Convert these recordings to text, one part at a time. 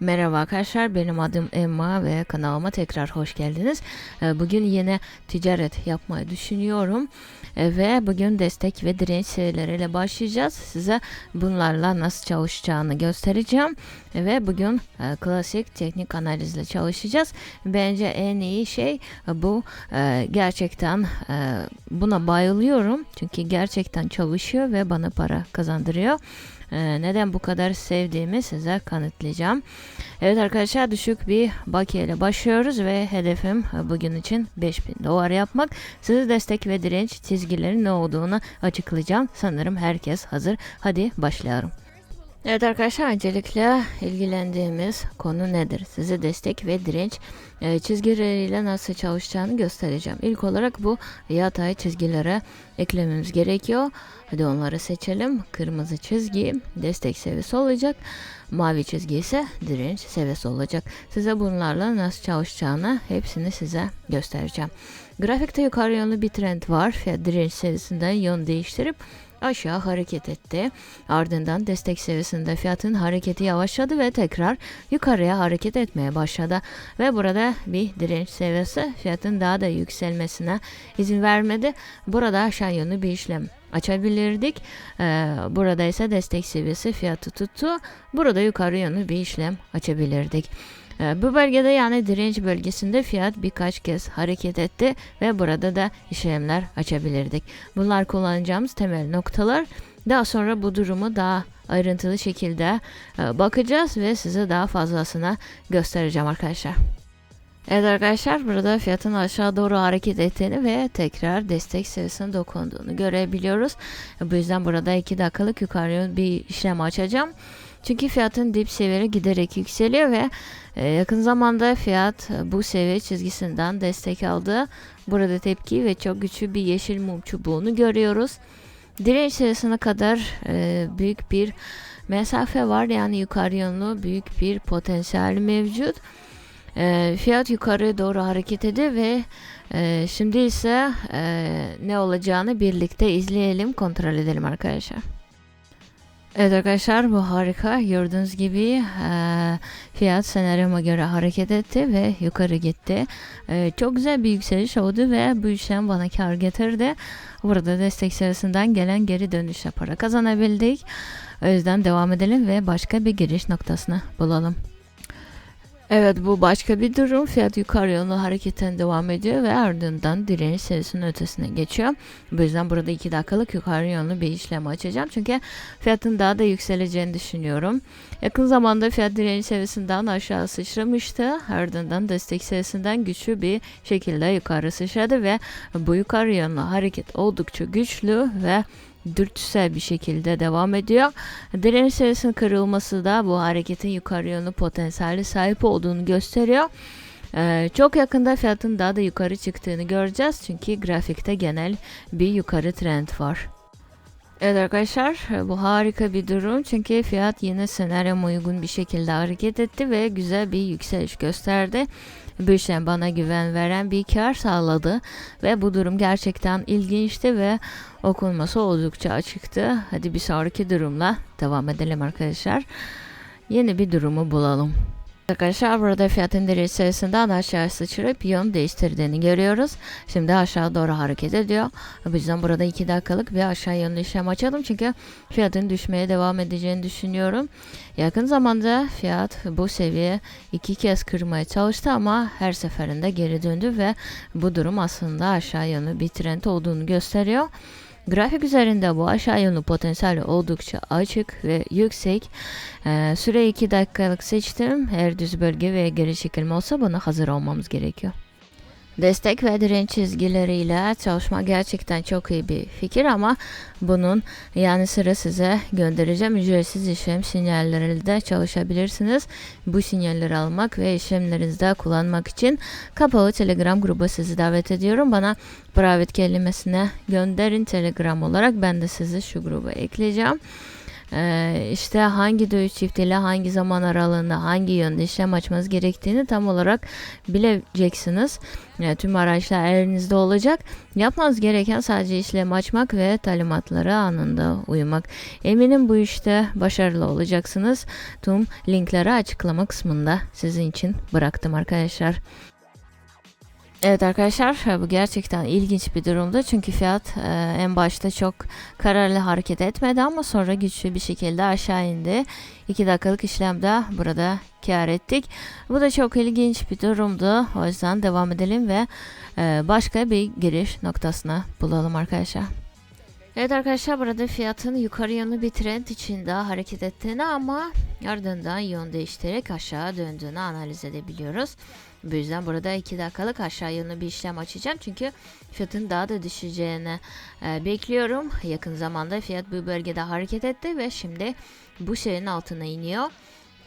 Merhaba arkadaşlar benim adım Emma ve kanalıma tekrar hoş geldiniz. Ee, Bugün yine ticaret yapmayı düşünüyorum Ee, ve bugün destek ve direnç seviyeleriyle başlayacağız. Size bunlarla nasıl çalışacağını göstereceğim ve bugün e, klasik teknik analizle çalışacağız. Bence en iyi şey e, bu. E, Gerçekten buna bayılıyorum çünkü gerçekten çalışıyor ve bana para kazandırıyor. Ee, neden bu kadar sevdiğimi size kanıtlayacağım. Evet arkadaşlar düşük bir bakiye ile başlıyoruz ve hedefim bugün için 5000 dolar yapmak. Size destek ve direnç çizgilerin ne olduğunu açıklayacağım. Sanırım herkes hazır. Hadi başlayalım. Evet arkadaşlar öncelikle ilgilendiğimiz konu nedir? Size destek ve direnç e, çizgileriyle nasıl çalışacağını göstereceğim. İlk olarak bu yatay çizgilere eklememiz gerekiyor. Hadi onları seçelim. Kırmızı çizgi destek seviyesi olacak. Mavi çizgi ise direnç seviyesi olacak. Size bunlarla nasıl çalışacağını hepsini size göstereceğim. Grafikte yukarı yönlü bir trend var. Fiyat direnç seviyesinden yön değiştirip aşağı hareket etti. Ardından destek seviyesinde fiyatın hareketi yavaşladı ve tekrar yukarıya hareket etmeye başladı. Ve burada bir direnç seviyesi fiyatın daha da yükselmesine izin vermedi. Burada aşağı yönlü bir işlem açabilirdik. Ee, burada ise destek seviyesi fiyatı tuttu. Burada yukarı yönlü bir işlem açabilirdik. Ee, Bu bölgede yani direnç bölgesinde fiyat birkaç kez hareket etti ve burada da işlemler açabilirdik. Bunlar kullanacağımız temel noktalar. Daha sonra bu durumu daha ayrıntılı şekilde e, bakacağız ve size daha fazlasına göstereceğim arkadaşlar. Evet arkadaşlar burada fiyatın aşağı doğru hareket ettiğini ve tekrar destek seviyesine dokunduğunu görebiliyoruz. Bu yüzden burada 2 dakikalık yukarı bir işlem açacağım. Çünkü fiyatın dip seviyeleri giderek yükseliyor ve e, yakın zamanda fiyat e, bu seviye çizgisinden destek aldı. Burada tepki ve çok güçlü bir yeşil mum çubuğunu görüyoruz. Direnç seviyesine kadar e, büyük bir mesafe var yani yukarı yönlü büyük bir potansiyel mevcut. Fiyat yukarı doğru hareket ediyor ve şimdi ise ne olacağını birlikte izleyelim, kontrol edelim arkadaşlar. Evet arkadaşlar bu harika. Gördüğünüz gibi e, fiyat senaryoma göre hareket etti ve yukarı gitti. E, çok güzel bir yükseliş oldu ve bu işlem bana kar getirdi. Burada destek seviyesinden gelen geri dönüşle para kazanabildik. O yüzden devam edelim ve başka bir giriş noktasını bulalım. Evet bu başka bir durum. Fiyat yukarı yönlü hareketten devam ediyor ve ardından direniş seviyesinin ötesine geçiyor. Bu yüzden burada 2 dakikalık yukarı yönlü bir işlem açacağım. Çünkü fiyatın daha da yükseleceğini düşünüyorum. Yakın zamanda fiyat direniş seviyesinden aşağı sıçramıştı. Ardından destek seviyesinden güçlü bir şekilde yukarı sıçradı ve bu yukarı yönlü hareket oldukça güçlü ve dürtüsel bir şekilde devam ediyor. Direniş seviyesinin kırılması da bu hareketin yukarı yönlü potansiyeli sahip olduğunu gösteriyor. Ee, çok yakında fiyatın daha da yukarı çıktığını göreceğiz çünkü grafikte genel bir yukarı trend var. Evet arkadaşlar bu harika bir durum çünkü fiyat yine senaryoma uygun bir şekilde hareket etti ve güzel bir yükseliş gösterdi. İşlem bana güven veren bir kar sağladı ve bu durum gerçekten ilginçti ve okunması oldukça açıktı. Hadi bir sonraki durumla devam edelim arkadaşlar. Yeni bir durumu bulalım. Arkadaşlar burada fiyatın direnç seviyesinden aşağı sıçrayıp yön değiştirdiğini görüyoruz. Şimdi aşağı doğru hareket ediyor. Bu yüzden burada 2 dakikalık bir aşağı yönlü işlem açalım. Çünkü fiyatın düşmeye devam edeceğini düşünüyorum. Yakın zamanda fiyat bu seviye iki kez kırmaya çalıştı ama her seferinde geri döndü ve bu durum aslında aşağı yönlü bir trend olduğunu gösteriyor. Grafik üzerinde bu aşağı yönlü potansiyel oldukça açık ve yüksek. Ee, süre 2 dakikalık seçtim. Eğer düz bölge ve geri çekilme olsa buna hazır olmamız gerekiyor. Destek ve direnç çizgileriyle çalışma gerçekten çok iyi bir fikir ama bunun yanı sıra size göndereceğim ücretsiz işlem sinyalleriyle çalışabilirsiniz. Bu sinyalleri almak ve işlemlerinizde kullanmak için kapalı Telegram grubu sizi davet ediyorum. Bana private kelimesine gönderin Telegram olarak ben de sizi şu gruba ekleyeceğim. Ee, işte hangi dövüş çiftiyle hangi zaman aralığında hangi yönde işlem açmanız gerektiğini tam olarak bileceksiniz. Yani tüm araçlar elinizde olacak. Yapmanız gereken sadece işlem açmak ve talimatlara anında uymak. Eminim bu işte başarılı olacaksınız. Tüm linkleri açıklama kısmında sizin için bıraktım arkadaşlar. Evet arkadaşlar bu gerçekten ilginç bir durumdu çünkü fiyat e, en başta çok kararlı hareket etmedi ama sonra güçlü bir şekilde aşağı indi. 2 dakikalık işlemde burada kar ettik. Bu da çok ilginç bir durumdu. O yüzden devam edelim ve e, başka bir giriş noktasına bulalım arkadaşlar. Evet arkadaşlar burada fiyatın yukarı yönlü bir trend içinde hareket ettiğini ama ardından yön değiştirerek aşağı döndüğünü analiz edebiliyoruz. Bu yüzden burada 2 dakikalık aşağı yönlü bir işlem açacağım. Çünkü fiyatın daha da düşeceğini e, bekliyorum. Yakın zamanda fiyat bu bölgede hareket etti ve şimdi bu şeyin altına iniyor.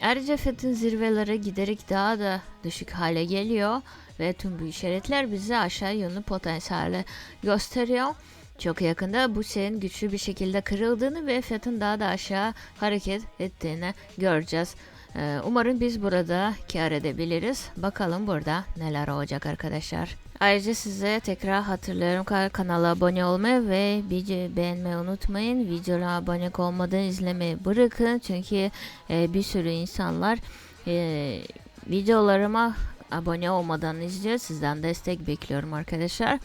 Ayrıca fiyatın zirveleri giderek daha da düşük hale geliyor ve tüm bu işaretler bize aşağı yönlü potansiyeli gösteriyor. Çok yakında bu şeyin güçlü bir şekilde kırıldığını ve fiyatın daha da aşağı hareket ettiğini göreceğiz. Ee, umarım biz burada kar edebiliriz. Bakalım burada neler olacak arkadaşlar. Ayrıca size tekrar hatırlıyorum kanala abone olmayı ve videoyu beğenmeyi unutmayın. Videoya abone olmadan izlemeyi bırakın. Çünkü e, bir sürü insanlar e, videolarıma abone olmadan izliyor. Sizden destek bekliyorum arkadaşlar.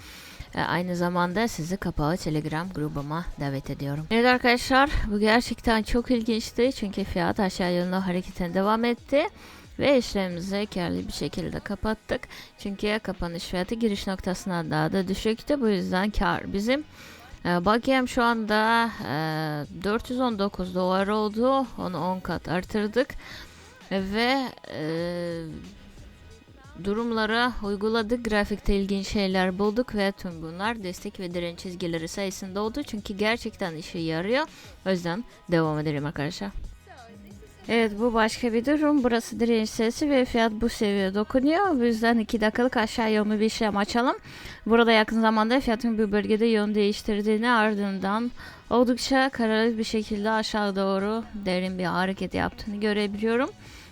E, aynı zamanda sizi kapalı Telegram grubuma davet ediyorum. Evet arkadaşlar bu gerçekten çok ilginçti. Çünkü fiyat aşağı yönlü hareketine devam etti. Ve işlemimizi karlı bir şekilde kapattık. Çünkü kapanış fiyatı giriş noktasına daha da düşüktü. Bu yüzden kar bizim. E, bakayım şu anda e, 419 dolar oldu. Onu 10 kat artırdık. Ve e, durumlara uyguladık. Grafikte ilginç şeyler bulduk ve tüm bunlar destek ve direnç çizgileri sayesinde oldu. Çünkü gerçekten işe yarıyor. O yüzden devam edelim arkadaşlar. Evet bu başka bir durum. Burası direnç sayısı ve fiyat bu seviyeye dokunuyor. Bu yüzden 2 dakikalık aşağı yönlü bir işlem açalım. Burada yakın zamanda fiyatın bir bölgede yön değiştirdiğini ardından oldukça kararlı bir şekilde aşağı doğru derin bir hareket yaptığını görebiliyorum.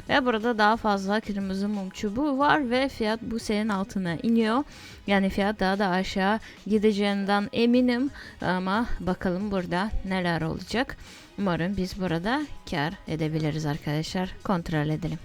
Ve burada daha fazla kırmızı mum çubuğu var ve fiyat bu senin altına iniyor. Yani fiyat daha da aşağı gideceğinden eminim ama bakalım burada neler olacak. Umarım biz burada kar edebiliriz arkadaşlar. Kontrol edelim.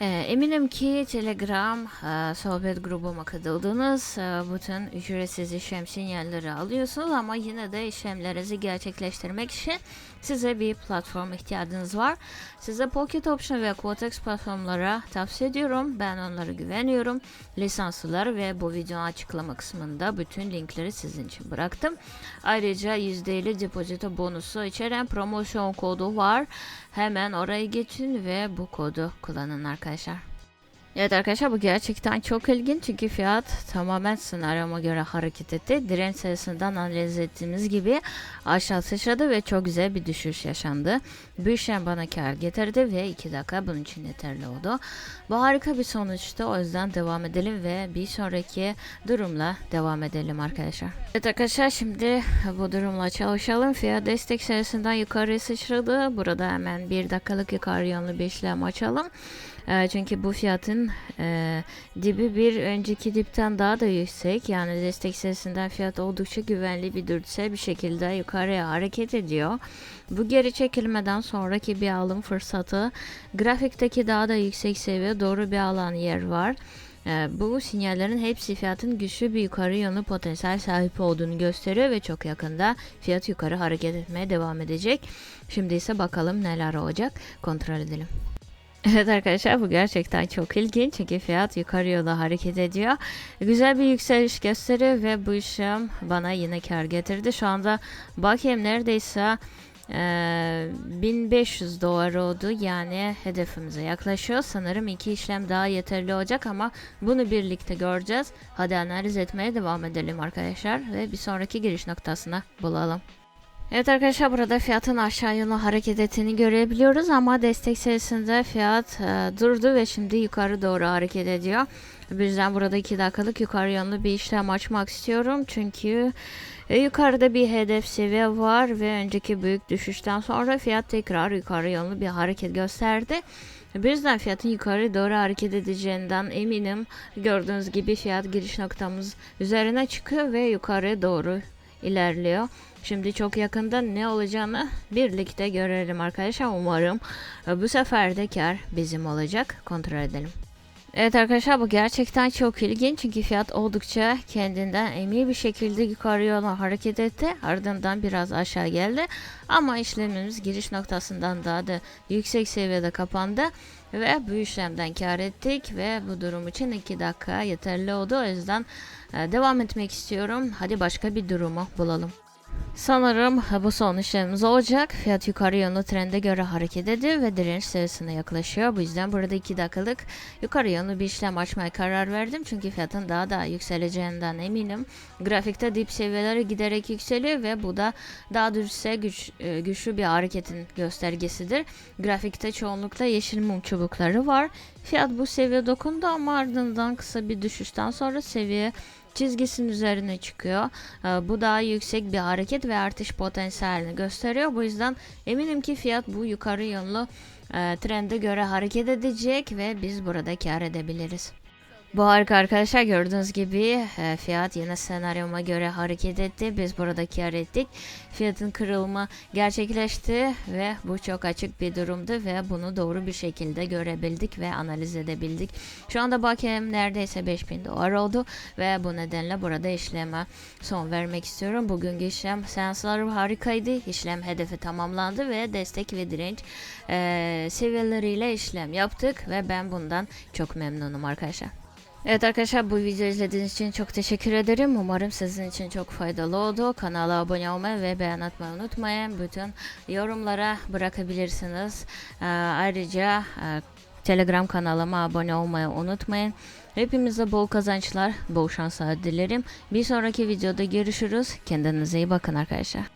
E, eminim ki Telegram e, sohbet grubuma katıldınız. E, bütün ücretsiz işlem sinyalleri alıyorsunuz ama yine de işlemlerinizi gerçekleştirmek için size bir platform ihtiyacınız var. Size Pocket Option ve Quotex platformlara tavsiye ediyorum. Ben onlara güveniyorum. Lisanslılar ve bu videonun açıklama kısmında bütün linkleri sizin için bıraktım. Ayrıca %50 depozito bonusu içeren promosyon kodu var. Hemen oraya geçin ve bu kodu kullanın arkadaşlar. Evet arkadaşlar bu gerçekten çok ilginç çünkü fiyat tamamen senaryoma göre hareket etti. Direnç sayısından analiz ettiğimiz gibi aşağı sıçradı ve çok güzel bir düşüş yaşandı. Bu işlem bana kar getirdi ve 2 dakika bunun için yeterli oldu. Bu harika bir sonuçtu o yüzden devam edelim ve bir sonraki durumla devam edelim arkadaşlar. Evet arkadaşlar şimdi bu durumla çalışalım. Fiyat destek sayısından yukarı sıçradı. Burada hemen 1 dakikalık yukarı yönlü bir işlem açalım. E, çünkü bu fiyatın e, dibi bir önceki dipten daha da yüksek. Yani destek sesinden fiyat oldukça güvenli bir dürtüsel bir şekilde yukarıya hareket ediyor. Bu geri çekilmeden sonraki bir alım fırsatı. Grafikteki daha da yüksek seviye doğru bir alan yer var. E, bu sinyallerin hepsi fiyatın güçlü bir yukarı yönlü potansiyel sahip olduğunu gösteriyor ve çok yakında fiyat yukarı hareket etmeye devam edecek. Şimdi ise bakalım neler olacak kontrol edelim. Evet arkadaşlar bu gerçekten çok ilginç çünkü fiyat yukarı yola hareket ediyor. Güzel bir yükseliş gösteriyor ve bu işlem bana yine kar getirdi. Şu anda bakayım neredeyse e, 1500 dolar oldu yani hedefimize yaklaşıyor. Sanırım iki işlem daha yeterli olacak ama bunu birlikte göreceğiz. Hadi analiz etmeye devam edelim arkadaşlar ve bir sonraki giriş noktasına bulalım. Evet arkadaşlar burada fiyatın aşağı yönlü hareket ettiğini görebiliyoruz ama destek seviyesinde fiyat e, durdu ve şimdi yukarı doğru hareket ediyor. Bu yüzden burada 2 dakikalık yukarı yönlü bir işlem açmak istiyorum çünkü e, yukarıda bir hedef seviye var ve önceki büyük düşüşten sonra fiyat tekrar yukarı yönlü bir hareket gösterdi. Bu yüzden fiyatın yukarı doğru hareket edeceğinden eminim. Gördüğünüz gibi fiyat giriş noktamız üzerine çıkıyor ve yukarı doğru ilerliyor. Şimdi çok yakında ne olacağını birlikte görelim arkadaşlar. Umarım bu sefer de kar bizim olacak. Kontrol edelim. Evet arkadaşlar bu gerçekten çok ilginç çünkü fiyat oldukça kendinden emin bir şekilde yukarı yola hareket etti. Ardından biraz aşağı geldi ama işlemimiz giriş noktasından daha da yüksek seviyede kapandı ve bu işlemden kar ettik ve bu durum için 2 dakika yeterli oldu. O yüzden devam etmek istiyorum. Hadi başka bir durumu bulalım. Sanırım bu son işlemimiz olacak. Fiyat yukarı yönlü trende göre hareket ediyor ve direnç seviyesine yaklaşıyor. Bu yüzden burada 2 dakikalık yukarı yönlü bir işlem açmaya karar verdim. Çünkü fiyatın daha da yükseleceğinden eminim. Grafikte dip seviyeleri giderek yükseliyor ve bu da daha düşse güç, e, güçlü bir hareketin göstergesidir. Grafikte çoğunlukla yeşil mum çubukları var. Fiyat bu seviye dokundu ama ardından kısa bir düşüşten sonra seviye çizgisinin üzerine çıkıyor. Ee, Bu daha yüksek bir hareket ve artış potansiyelini gösteriyor. Bu yüzden eminim ki fiyat bu yukarı yönlü e, trende göre hareket edecek ve biz burada kar edebiliriz. Bu harika arkadaşlar gördüğünüz gibi e, fiyat yine senaryoma göre hareket etti. Biz burada kar ettik. Fiyatın kırılma gerçekleşti ve bu çok açık bir durumdu ve bunu doğru bir şekilde görebildik ve analiz edebildik. Şu anda bakiyem neredeyse 5000 dolar oldu ve bu nedenle burada işleme son vermek istiyorum. Bugünkü işlem seansları harikaydı. İşlem hedefi tamamlandı ve destek ve direnç e, seviyeleriyle işlem yaptık ve ben bundan çok memnunum arkadaşlar. Evet arkadaşlar bu videoyu izlediğiniz için çok teşekkür ederim. Umarım sizin için çok faydalı oldu. Kanala abone olmayı ve beğen atmayı unutmayın. Bütün yorumlara bırakabilirsiniz. Ee, ayrıca e, Telegram kanalıma abone olmayı unutmayın. Hepimize bol kazançlar, bol şanslar dilerim. Bir sonraki videoda görüşürüz. Kendinize iyi bakın arkadaşlar.